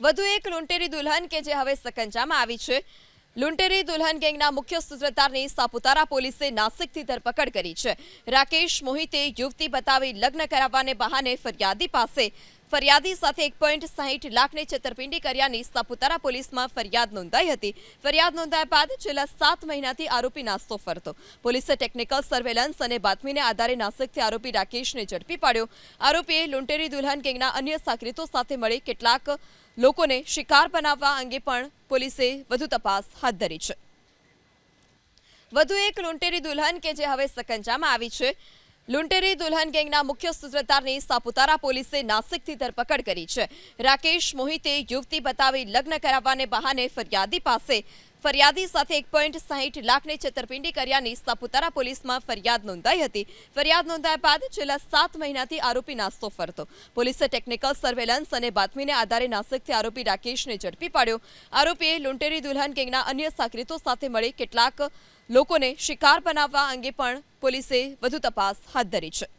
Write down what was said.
વધુ એક લૂંટેરી દુલ્હન કે જે હવે સકંજામાં આવી છે. લૂંટેરી દુલ્હન ગેંગના મુખ્ય સૂત્રધારની સાપુતારા પોલીસે નાસિકથી ધરપકડ કરી છે. રાકેશ મોહિતે યુવતી બતાવી લગ્ન કરાવવાને બહાને ફરિયાદી પાસે ફરિયાદી સાથે એક પોઈન્ટ સાહીઠ લાખની છેતરપિંડી કર્યાની સાપુતારા પોલીસમાં ફરિયાદ નોંધાઈ હતી. ફરિયાદ નોંધાયા બાદ છેલ્લા સાત મહિનાથી આરોપી નાસ્તો ફરતો. પોલીસે ટેકનિકલ સર્વેલન્સ અને બાતમીને આધારે નાસિકથી આરોપી રાકેશને ઝડપી પાડ્યો. આરોપીએ લૂંટેરી દુલ્હન ગેંગના અન્ય સાગરીતો સાથે મળી કેટલાક લોકોને શિકાર બનાવવા અંગે પણ પોલીસે વધુ તપાસ હાથ ધરી છે. વધુ એક લૂંટેરી દુલ્હન કે જે હવે સકંજામાં આવી છે. લૂંટેરી દુલ્હન ગેંગના મુખ્ય સૂત્રધારની સાપુતારા પોલીસે નાસિકથી ધરપકડ કરી છે. રાકેશ મોહિતે યુવતી બતાવી લગ્ન કરાવવાને બહાને ફરિયાદી પાસે ફરિયાદી સાથે એક પોઈન્ટ સાહીઠ લાખની છેતરપિંડી કર્યાની સાપુતારા પોલીસમાં ફરિયાદ નોંધાઈ હતી. ફરિયાદ નોંધાયા બાદ છેલ્લા સાત મહિનાથી આરોપી નાસ્તો ફરતો. પોલીસે ટેકનિકલ સર્વેલન્સ અને બાતમીને આધારે નાસિકથી આરોપી રાકેશને ઝડપી પાડ્યો. આરોપીએ લૂંટેરી દુલ્હન ગેંગના અન્ય સાગરીતો સાથે મળી કેટલાક લોકોને શિકાર બનાવવા અંગે પણ પોલીસે વધુ તપાસ હાથ ધરી છે.